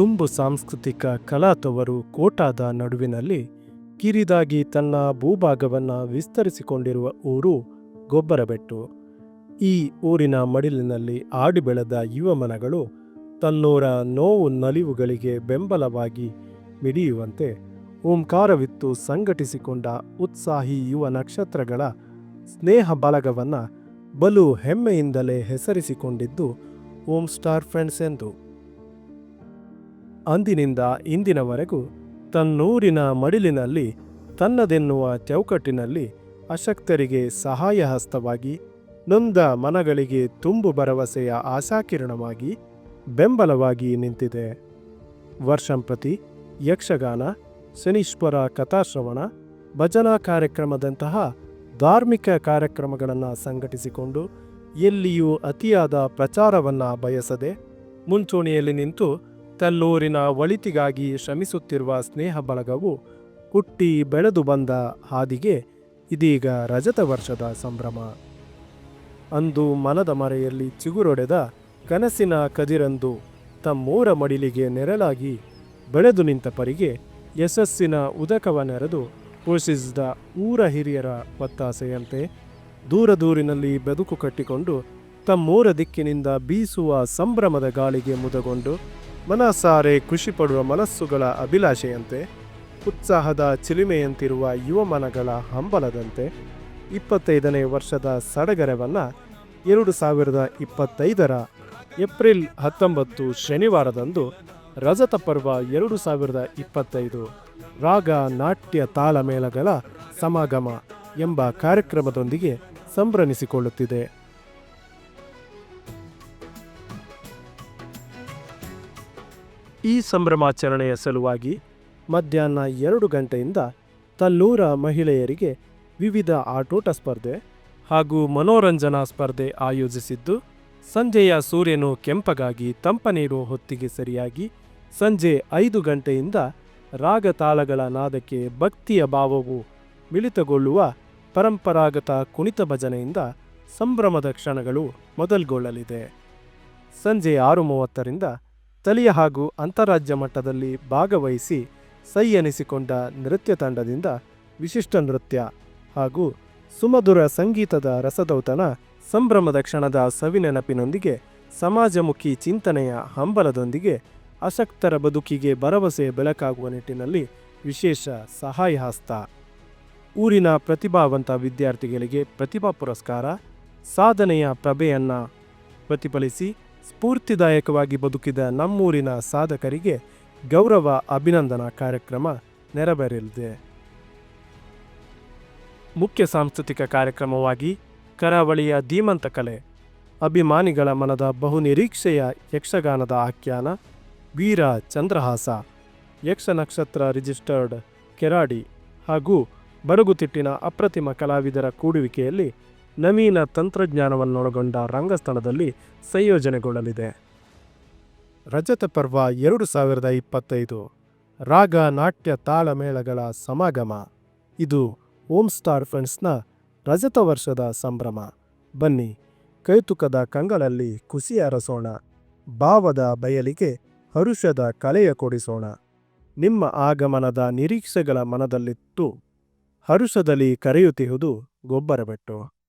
ತುಂಬು ಸಾಂಸ್ಕೃತಿಕ ಕಲಾ ತವರು ಕೋಟಾದ ನಡುವಿನಲ್ಲಿ ಕಿರಿದಾಗಿ ತನ್ನ ಭೂಭಾಗವನ್ನು ವಿಸ್ತರಿಸಿಕೊಂಡಿರುವ ಊರು ಗೊಬ್ಬರಬೆಟ್ಟು. ಈ ಊರಿನ ಮಡಿಲಿನಲ್ಲಿ ಆಡಿ ಬೆಳೆದ ಯುವ ಮನಗಳು ತನ್ನೋರ ನೋವು ನಲಿವುಗಳಿಗೆ ಬೆಂಬಲವಾಗಿ ಮಿಡಿಯುವಂತೆ ಓಂಕಾರವಿತ್ತು ಸಂಘಟಿಸಿಕೊಂಡ ಉತ್ಸಾಹಿ ಯುವ ನಕ್ಷತ್ರಗಳ ಸ್ನೇಹ ಬಲಗವನ್ನು ಬಲು ಹೆಮ್ಮೆಯಿಂದಲೇ ಹೆಸರಿಸಿಕೊಂಡಿದ್ದು ಓಂ ಸ್ಟಾರ್ ಫ್ರೆಂಡ್ಸ್ ಎಂದು. ಅಂದಿನಿಂದ ಇಂದಿನವರೆಗೂ ತನ್ನೂರಿನ ಮಡಿಲಿನಲ್ಲಿ ತನ್ನದೆನ್ನುವ ಚೌಕಟ್ಟಿನಲ್ಲಿ ಅಶಕ್ತರಿಗೆ ಸಹಾಯ ಹಸ್ತವಾಗಿ ನೊಂದ ಮನಗಳಿಗೆ ತುಂಬು ಭರವಸೆಯ ಆಶಾಕಿರಣವಾಗಿ ಬೆಂಬಲವಾಗಿ ನಿಂತಿದೆ. ವರ್ಷಂಪ್ರತಿ ಯಕ್ಷಗಾನ, ಶನೀಶ್ವರ ಕಥಾಶ್ರವಣ, ಭಜನಾ ಕಾರ್ಯಕ್ರಮದಂತಹ ಧಾರ್ಮಿಕ ಕಾರ್ಯಕ್ರಮಗಳನ್ನು ಸಂಘಟಿಸಿಕೊಂಡು ಎಲ್ಲಿಯೂ ಅತಿಯಾದ ಪ್ರಚಾರವನ್ನು ಬಯಸದೆ ಮುಂಚೂಣಿಯಲ್ಲಿ ನಿಂತು ತಲ್ಲೂರಿನ ಒಳಿತಿಗಾಗಿ ಶ್ರಮಿಸುತ್ತಿರುವ ಸ್ನೇಹ ಬಳಗವು ಹುಟ್ಟಿ ಬೆಳೆದು ಬಂದ ಹಾದಿಗೆ ಇದೀಗ ರಜತ ವರ್ಷದ ಸಂಭ್ರಮ. ಅಂದು ಮನದ ಮರೆಯಲ್ಲಿ ಚಿಗುರೊಡೆದ ಕನಸಿನ ಕದಿರಂದು ತಮ್ಮೂರ ಮಡಿಲಿಗೆ ನೆರಳಾಗಿ ಬೆಳೆದು ನಿಂತ ಪರಿಗೆ ಯಶಸ್ಸಿನ ಉದಕವ ನೆರೆದು ಪೋಷಿಸಿದ ಊರ ಹಿರಿಯರ ಒತ್ತಾಸೆಯಂತೆ ದೂರ ದೂರಿನಲ್ಲಿ ಬದುಕು ಕಟ್ಟಿಕೊಂಡು ತಮ್ಮೂರ ದಿಕ್ಕಿನಿಂದ ಬೀಸುವ ಸಂಭ್ರಮದ ಗಾಳಿಗೆ ಮುದಗೊಂಡು ಮನಸಾರೆ ಖುಷಿಪಡುವ ಮನಸ್ಸುಗಳ ಅಭಿಲಾಷೆಯಂತೆ, ಉತ್ಸಾಹದ ಚಿಲುಮೆಯಂತಿರುವ ಯುವ ಮನಗಳ ಹಂಬಲದಂತೆ ಇಪ್ಪತ್ತೈದನೇ ವರ್ಷದ ಸಡಗರವನ್ನು ಎರಡು ಸಾವಿರದ ಇಪ್ಪತ್ತೈದರ ಏಪ್ರಿಲ್ ಹತ್ತೊಂಬತ್ತು ಶನಿವಾರದಂದು ರಜತ ಪರ್ವ ಎರಡು ಸಾವಿರದ ಇಪ್ಪತ್ತೈದು ರಾಗ ನಾಟ್ಯ ತಾಳಮೇಳಗಳ ಸಮಾಗಮ ಎಂಬ ಕಾರ್ಯಕ್ರಮದೊಂದಿಗೆ ಸಂಭ್ರಮಿಸಿಕೊಳ್ಳುತ್ತಿದೆ. ಈ ಸಂಭ್ರಮಾಚರಣೆಯ ಸಲುವಾಗಿ ಮಧ್ಯಾಹ್ನ ಎರಡು ಗಂಟೆಯಿಂದ ತಲ್ಲೂರ ಮಹಿಳೆಯರಿಗೆ ವಿವಿಧ ಆಟೋಟ ಸ್ಪರ್ಧೆ ಹಾಗೂ ಮನೋರಂಜನಾ ಸ್ಪರ್ಧೆ ಆಯೋಜಿಸಿದ್ದು, ಸಂಜೆಯ ಸೂರ್ಯನು ಕೆಂಪಗಾಗಿ ತಂಪನೀರು ಹೊತ್ತಿಗೆ ಸರಿಯಾಗಿ ಸಂಜೆ ಐದು ಗಂಟೆಯಿಂದ ರಾಗತಾಳಗಳ ನಾದಕ್ಕೆ ಭಕ್ತಿಯ ಭಾವವು ಮಿಳಿತಗೊಳ್ಳುವ ಪರಂಪರಾಗತ ಕುಣಿತ ಭಜನೆಯಿಂದ ಸಂಭ್ರಮದ ಕ್ಷಣಗಳು ಮೊದಲ್ಗೊಳ್ಳಲಿದೆ. ಸಂಜೆ ಆರು ಮೂವತ್ತರಿಂದ ಸ್ಥಳೀಯ ಹಾಗೂ ಅಂತಾರಾಜ್ಯ ಮಟ್ಟದಲ್ಲಿ ಭಾಗವಹಿಸಿ ಸೈ ಎನಿಸಿಕೊಂಡ ನೃತ್ಯ ತಂಡದಿಂದ ವಿಶಿಷ್ಟ ನೃತ್ಯ ಹಾಗೂ ಸುಮಧುರ ಸಂಗೀತದ ರಸದೌತನ ಸಂಭ್ರಮದ ಕ್ಷಣದ ಸವಿನೆನಪಿನೊಂದಿಗೆ ಸಮಾಜಮುಖಿ ಚಿಂತನೆಯ ಹಂಬಲದೊಂದಿಗೆ ಅಶಕ್ತರ ಬದುಕಿಗೆ ಭರವಸೆ ಬೆಳಕಾಗುವ ನಿಟ್ಟಿನಲ್ಲಿ ವಿಶೇಷ ಸಹಾಯ ಹಸ್ತ ಊರಿನ ಪ್ರತಿಭಾವಂತ ವಿದ್ಯಾರ್ಥಿಗಳಿಗೆ ಪ್ರತಿಭಾ ಪುರಸ್ಕಾರ, ಸಾಧನೆಯ ಪ್ರಭೆಯನ್ನು ಪ್ರತಿಫಲಿಸಿ ಸ್ಫೂರ್ತಿದಾಯಕವಾಗಿ ಬದುಕಿದ ನಮ್ಮೂರಿನ ಸಾಧಕರಿಗೆ ಗೌರವ, ಅಭಿನಂದನಾ ಕಾರ್ಯಕ್ರಮ ನೆರವೇರಲಿದೆ. ಮುಖ್ಯ ಸಾಂಸ್ಕೃತಿಕ ಕಾರ್ಯಕ್ರಮವಾಗಿ ಕರಾವಳಿಯ ಧೀಮಂತ ಕಲೆ, ಅಭಿಮಾನಿಗಳ ಮನದ ಬಹುನಿರೀಕ್ಷೆಯ ಯಕ್ಷಗಾನದ ಆಖ್ಯಾನ ವೀರ ಚಂದ್ರಹಾಸ, ಯಕ್ಷ ನಕ್ಷತ್ರ ರಿಜಿಸ್ಟರ್ಡ್ ಕೆರಾಡಿ ಹಾಗೂ ಬಡಗುತಿಟ್ಟಿನ ಅಪ್ರತಿಮ ಕಲಾವಿದರ ಕೂಡುವಿಕೆಯಲ್ಲಿ ನವೀನ ತಂತ್ರಜ್ಞಾನವನ್ನೊಳಗೊಂಡ ರಂಗಸ್ಥಳದಲ್ಲಿ ಸಂಯೋಜನೆಗೊಳ್ಳಲಿದೆ. ರಜತ ಪರ್ವ ಎರಡು ಸಾವಿರದ ಇಪ್ಪತ್ತೈದು. ರಾಗ, ನಾಟ್ಯ, ತಾಳಮೇಳಗಳ ಸಮಾಗಮ. ಇದು ಓಂ ಸ್ಟಾರ್ ಫ್ರೆಂಡ್ಸ್ನ ರಜತ ವರ್ಷದ ಸಂಭ್ರಮ. ಬನ್ನಿ, ಕೈತುಕದ ಕಂಗಳಲ್ಲಿ ಕುಸಿ ಅರಸೋಣ. ಭಾವದ ಬಯಲಿಗೆ ಹರುಷದ ಕಲೆಯ ಕೊಡಿಸೋಣ. ನಿಮ್ಮ ಆಗಮನದ ನಿರೀಕ್ಷೆಗಳ ಮನದಲ್ಲಿತ್ತು. ಹರುಷದಲ್ಲಿ ಕರೆಯುತ್ತಿಹುದು ಗೊಬ್ಬರಬೆಟ್ಟು.